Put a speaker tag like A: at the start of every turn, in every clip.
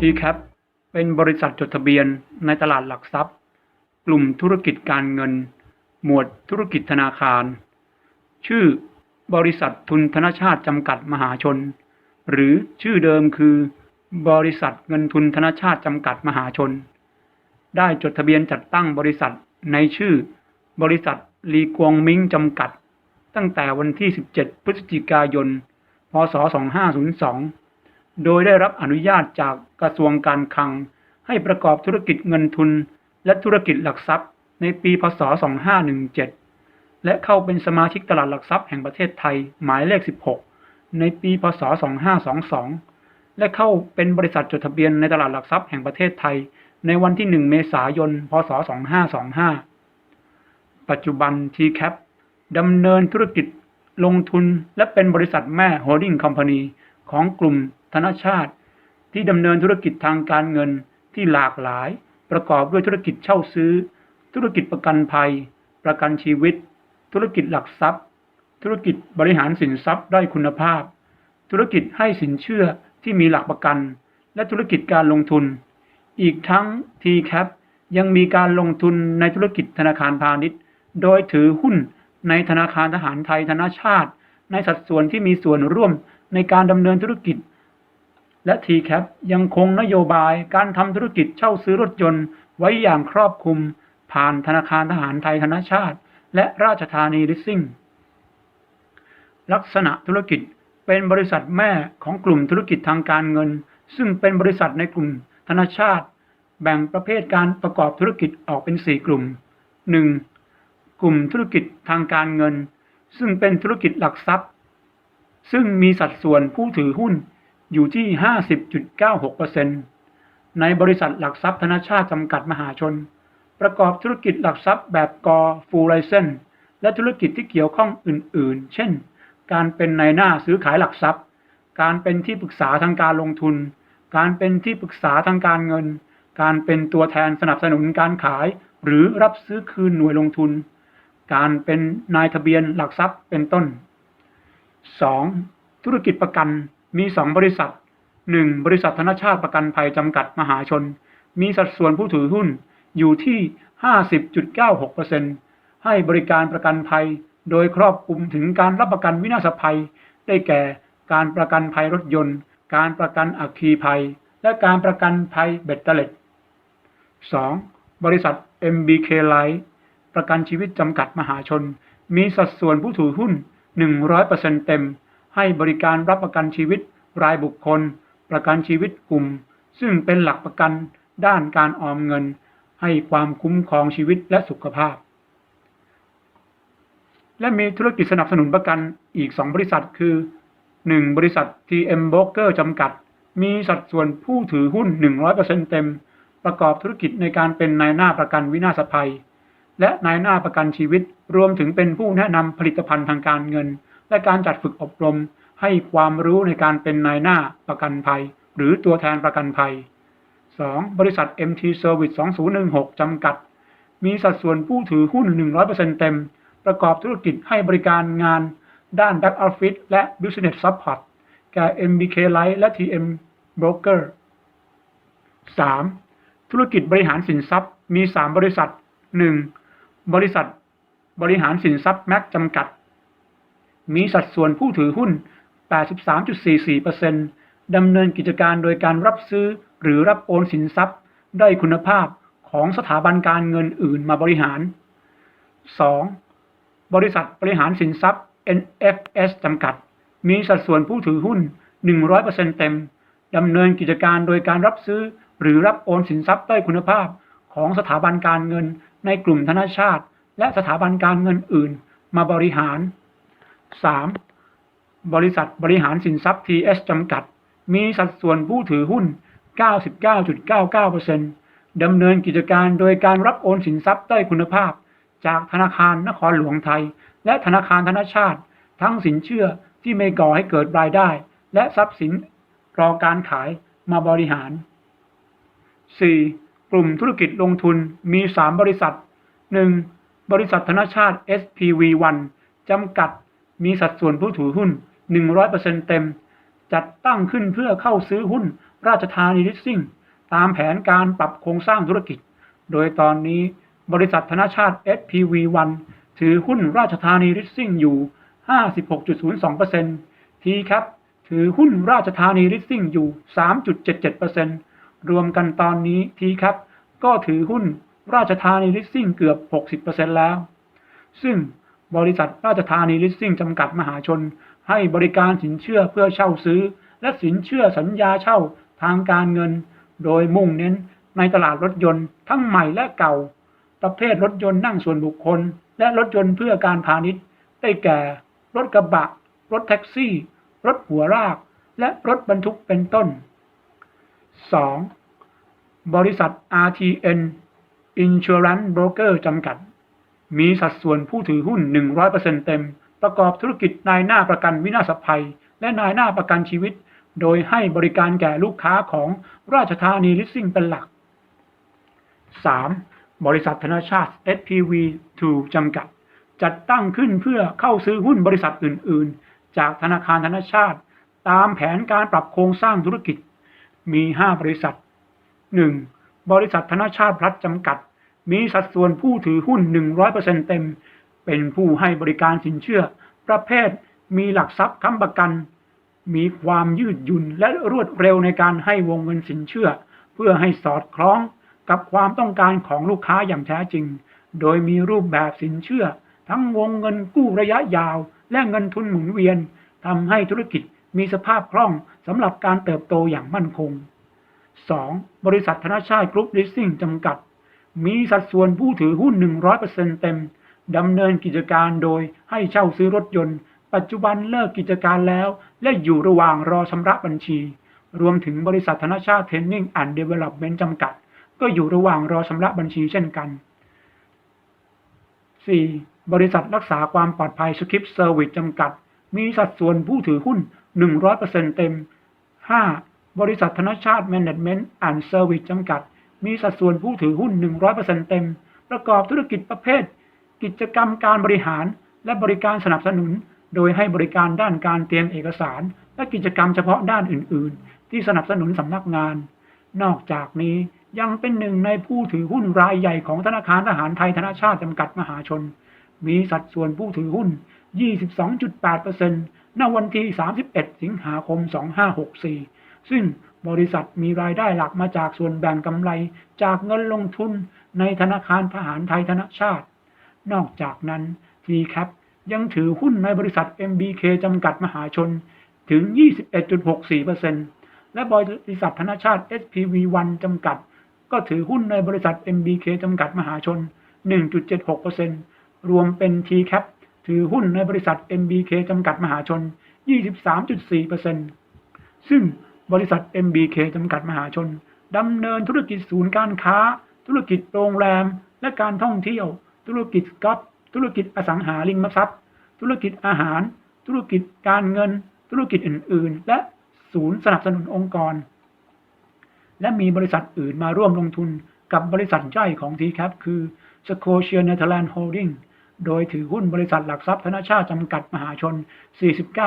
A: TCAP เป็นบริษัทจดทะเบียนในตลาดหลักทรัพย์ กลุ่มธุรกิจการเงิน หมวดธุรกิจธนาคาร ชื่อบริษัททุนธนชาติจำกัดมหาชน หรือชื่อเดิมคือ บริษัทเงินทุนธนชาติจำกัดมหาชน ได้จดทะเบียนจัดตั้งบริษัทในชื่อ บริษัทลีกวงมิงจำกัด ตั้งแต่วันที่ 17 พฤศจิกายน พศ 2502 โดยได้รับอนุญาตจากกระทรวงการคลัง ให้ประกอบธุรกิจเงินทุน และธุรกิจหลักทรัพย์ ในปีพศ 2517 และเข้าเป็นสมาชิกตลาดหลักทรัพย์แห่งประเทศไทยหมายเลข 16 ในปีพศ 2522 และเข้าเป็นบริษัทจดทะเบียนในตลาดหลักทรัพย์แห่งประเทศไทย ในวันที่ 1 เมษายน พศ 2525 ปัจจุบัน TCAP ดำเนินธุรกิจลงทุนและเป็นบริษัทแม่โฮลดิ้งคอมพานี ของกลุ่มธนชาติ ที่ดำเนินธุรกิจทางการเงินที่หลากหลาย ประกอบด้วยธุรกิจเช่าซื้อ ธุรกิจประกันภัย ประกันชีวิต ธุรกิจหลักทรัพย์ ธุรกิจบริหารสินทรัพย์ด้อยคุณภาพ ธุรกิจให้สินเชื่อที่มีหลักประกัน และธุรกิจการลงทุน อีกทั้ง TCAP ยังมีการลงทุนในธุรกิจธนาคารพาณิชย์ โดยถือหุ้นในธนาคารทหารไทยธนาชาติ ในสัดส่วนที่มีส่วนร่วมในการดำเนินธุรกิจ และ TCAP ยังคงนโยบายการทำธุรกิจเช่าซื้อรถยนต์ไว้อย่างครอบคลุม ผ่านธนาคารทหารไทยธนชาติ และราชธานีลิสซิ่ง ลักษณะธุรกิจเป็นบริษัทแม่ของกลุ่มธุรกิจทางการเงิน ซึ่งเป็นบริษัทในกลุ่มธนชาติ แบ่งประเภทการประกอบธุรกิจออกเป็น 4 กลุ่ม 1. กลุ่มธุรกิจทางการเงิน ซึ่งเป็นธุรกิจหลักทรัพย์ ซึ่งมีสัดส่วนผู้ถือหุ้นอยู่ที่ 50.96%ในบริษัทหลักทรัพย์ธนชาติจำกัดมหาชน ประกอบธุรกิจหลักทรัพย์แบบกอฟูลไลเซนและธุรกิจที่เกี่ยวข้องอื่น ๆ เช่น การเป็นนายหน้าซื้อขายหลักทรัพย์ การเป็นที่ปรึกษาทางการลงทุน การเป็นที่ปรึกษาทางการเงิน การเป็นตัวแทนสนับสนุนการขาย หรือรับซื้อคืนหน่วยลงทุน การเป็นนายทะเบียนหลักทรัพย์เป็นต้น 2. ธุรกิจประกันมี 2 บริษัท 1. บริษัทธนชาติประกันภัยจำกัดมหาชน มีสัดส่วนผู้ถือหุ้นอยู่ที่ 50.96%ให้บริการประกันภัยโดยครอบคลุมถึงการรับประกันวินาศภัย ได้แก่การประกันภัยรถยนต์ การประกันอัคคีภัย และการประกันภัยเบ็ดเตล็ด 2. บริษัท MBK Life ประกันชีวิตจำกัดมหาชน มีสัดส่วนผู้ถือหุ้น 100%เต็ม ให้บริการรับประกันชีวิตรายบุคคล ประกันชีวิตกลุ่ม ซึ่งเป็นหลักประกันด้านการออมเงิน ให้ความคุ้มครองชีวิตและสุขภาพ และมีธุรกิจสนับสนุนประกันอีก 2 บริษัทคือ 1. บริษัท TM Broker จำกัด มีสัดส่วนผู้ถือหุ้น 100%เต็ม ประกอบธุรกิจในการเป็นนายหน้าประกันวินาศภัย และนายหน้าประกันชีวิต รวมถึงเป็นผู้แนะนำผลิตภัณฑ์ทางการเงิน และการจัดฝึกอบรม ให้ความรู้ในการเป็นนายหน้าประกันภัย หรือตัวแทนประกันภัย 2. บริษัท MT Service 2016 จำกัด มีสัดส่วนผู้ถือหุ้น 100%เต็ม ประกอบธุรกิจให้บริการงาน ด้าน Back Office และ Business Support แก่ MBK Life และ TM Broker 3. ธุรกิจบริหารสินทรัพย์มี 3 บริษัท 1. บริษัทบริหารสินทรัพย์แม็กจำกัด มีสัดส่วนผู้ถือหุ้น 83.44%ดำเนินกิจการโดยการรับซื้อหรือรับโอนสินทรัพย์ได้คุณภาพของสถาบันการเงินอื่นมาบริหาร 2. บริษัทบริหารสินทรัพย์ NFS จำกัด มีสัดส่วนผู้ถือหุ้น 100%เต็ม ดำเนินกิจการโดยการรับซื้อหรือรับโอนสินทรัพย์ได้คุณภาพของสถาบันการเงิน ในกลุ่มธนาชาติ และสถาบันการเงินอื่นมาบริหาร 3. บริษัทบริหารสินทรัพย์ TS จำกัด มีสัดส่วนผู้ถือหุ้น 99.99%ดำเนินกิจการโดยการรับโอนสินทรัพย์ด้คุณภาพ จากธนาคารนครหลวงไทย และธนาคารธนชาติ ทั้งสินเชื่อที่ไม่ก่อให้เกิดรายได้ และทรัพย์สินรอการขายมาบริหาร 4. กลุ่มธุรกิจลงทุนมี 3 บริษัท 1. บริษัทธนชาติ SPV1 จำกัด มีสัดส่วนผู้ถือหุ้น 100%เต็ม จัดตั้งขึ้นเพื่อเข้าซื้อหุ้นราชธานีลิสซิ่ง ตามแผนการปรับโครงสร้างธุรกิจ โดยตอนนี้บริษัทธนชาติ SPV1 ถือหุ้นราชธานีลิสซิ่งอยู่ 56.02%ทีครับถือหุ้นราชธานีลิสซิ่งอยู่ 3.77% รวมกันตอนนี้ทีครับ ก็ถือหุ้นราชธานีลิสซิ่งเกือบ 60%แล้ว ซึ่งบริษัทราชธานีลิสซิ่งจำกัดมหาชน ให้บริการสินเชื่อเพื่อเช่าซื้อ และสินเชื่อสัญญาเช่าทางการเงิน โดยมุ่งเน้นในตลาดรถยนต์ทั้งใหม่และเก่า ประเภทรถยนต์นั่งส่วนบุคคล และรถยนต์เพื่อการพาณิชย์ ได้แก่ รถกระบะ รถแท็กซี่ รถหัวราก และรถบรรทุกเป็นต้น 2. บริษัท RTN Insurance Broker จำกัด มีสัดส่วนผู้ถือหุ้น 100%เต็ม ประกอบธุรกิจนายหน้าประกันวินาศภัย และนายหน้าประกันชีวิต โดยให้บริการแก่ลูกค้าของราชธานีลิสซิ่งเป็นหลัก 3. บริษัทธนชาติ SPV2 จำกัด จัดตั้งขึ้นเพื่อเข้าซื้อหุ้นบริษัทอื่น ๆ จากธนาคารธนชาติ ตามแผนการปรับโครงสร้างธุรกิจ มี5บริษัท 1. บริษัทธนชาติพลัดจำกัด มีสัดส่วนผู้ถือหุ้น 100%เต็ม เป็นผู้ให้บริการสินเชื่อ ประเภท มีหลักทรัพย์ค้ำประกัน มีความยืดหยุ่นและรวดเร็วในการให้วงเงินสินเชื่อ เพื่อให้สอดคล้องกับความต้องการของลูกค้าอย่างแท้จริง โดยมีรูปแบบสินเชื่อ ทั้งวงเงินกู้ระยะยาว และเงินทุนหมุนเวียนทำให้ธุรกิจ มีสภาพคล่องสำหรับการเติบโตอย่างมั่นคง 2. บริษัทธนชาติกรุ๊ปลิสซิ่งจำกัด มีสัดส่วนผู้ถือหุ้น 100%เต็มดำเนินกิจการโดยให้เช่าซื้อรถยนต์ ปัจจุบันเลิกกิจการแล้ว และอยู่ระหว่างรอชำระบัญชี รวมถึงบริษัทธนชาติเทรนนิ่งแอนด์เดเวล็อปเมนต์จำกัด ก็อยู่ระหว่างรอชำระบัญชีเช่นกัน 4. บริษัทรักษาความปลอดภัยสคริปเซอร์วิสจำกัด มีสัดส่วนผู้ถือหุ้น 100%เต็ม 5. บริษัทธนชาติแมネจเมนต์แอนด์เซอร์วิสจำกัด มีสัดส่วนผู้ถือหุ้น 100%เต็ม ประกอบธุรกิจประเภท กิจกรรมการบริหาร และบริการสนับสนุน โดยให้บริการด้านการเตรียมเอกสาร และกิจกรรมเฉพาะด้านอื่น ๆ ที่สนับสนุนสำนักงาน นอกจากนี้ยังเป็นหนึ่งในผู้ถือหุ้นรายใหญ่ของธนาคารทหารไทยธนาชาติจำกัดมหาชน มีสัดส่วนผู้ถือหุ้น 22.8% ณวันที่ 31 สิงหาคม 2564 ซึ่งบริษัทมีรายได้หลักมาจากส่วนแบ่งกำไรจากเงินลงทุนในธนาคารทหารไทยธนชาติ นอกจากนั้น TCAP ยังถือหุ้นในบริษัท MBK จำกัดมหาชนถึง 21.64%และบริษัทธนชาติ SPV1 จำกัด ก็ถือหุ้นในบริษัท MBK จำกัดมหาชน 1.76%รวมเป็น TCAP ถือหุ้นในบริษัท MBK จำกัดมหาชน 23.4%ซึ่งบริษัท MBK จำกัดมหาชนดำเนินธุรกิจศูนย์การค้า ธุรกิจโรงแรม และการท่องเที่ยว ธุรกิจกอล์ฟธุรกิจอสังหาริมทรัพย์ ธุรกิจอาหาร ธุรกิจการเงิน ธุรกิจอื่น ๆ และศูนย์สนับสนุนองค์กร และมีบริษัทอื่นมาร่วมลงทุนกับบริษัทย่อยของ TCAP คือ Scotia Netherlands Holding โดยถือหุ้นบริษัทหลักทรัพย์ธนาชาติจำกัดมหาชน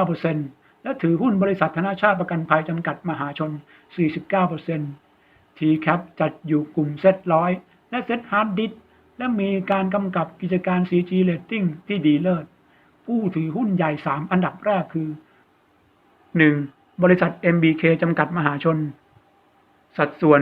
A: 49%และถือหุ้นบริษัทธนาชาติประกันภัยจำกัดมหาชน 49% TCAP จัดอยู่กลุ่มเซ็ตร้อยและเซ็ตฮาร์ดดิสและมีการกำกับกิจการ CG Rating ที่ดีเลิศ ผู้ถือหุ้นใหญ่ 3 อันดับแรกคือ 1. บริษัท MBK จำกัดมหาชน สัดส่วน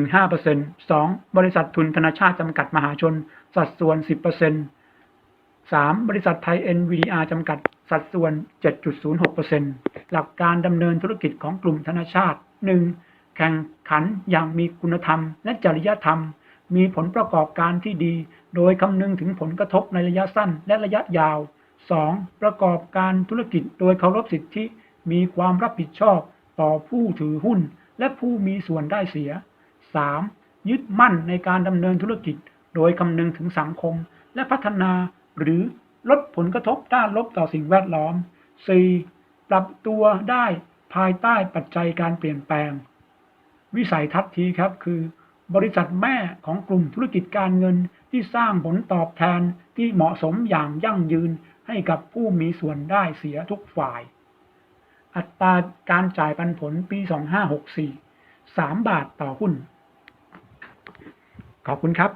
A: 11.15% 2. บริษัททุนธนาชาติจำกัดมหาชน สัดส่วน 10% 3. บริษัทไทย NVDR จำกัด สัดส่วน 7.06%หลักการดำเนินธุรกิจของกลุ่มธนาชาติ 1. แข่งขันอย่างมีคุณธรรม และจริยธรรม มีผลประกอบการที่ดี โดยคำนึงถึงผลกระทบในระยะสั้นและระยะยาว 2. ประกอบการธุรกิจโดยเคารพสิทธิ มีความรับผิดชอบต่อผู้ถือหุ้น และผู้มีส่วนได้เสีย 3. ยึดมั่นในการดำเนินธุรกิจ โดยคำนึงถึงสังคม และพัฒนา หรือลดผลกระทบด้านลบต่อสิ่งแวดล้อม 4. ปรับตัวได้ภายใต้ปัจจัยการเปลี่ยนแปลง วิสัยทัศน์ทีครับคือ บริษัทแม่ของกลุ่มธุรกิจการเงินที่สร้างผลตอบแทนที่เหมาะสมอย่างยั่งยืนให้กับผู้มีส่วนได้เสียทุกฝ่าย อัตราการจ่ายปันผลปี 2564 3 บาทต่อหุ้น ขอบคุณครับ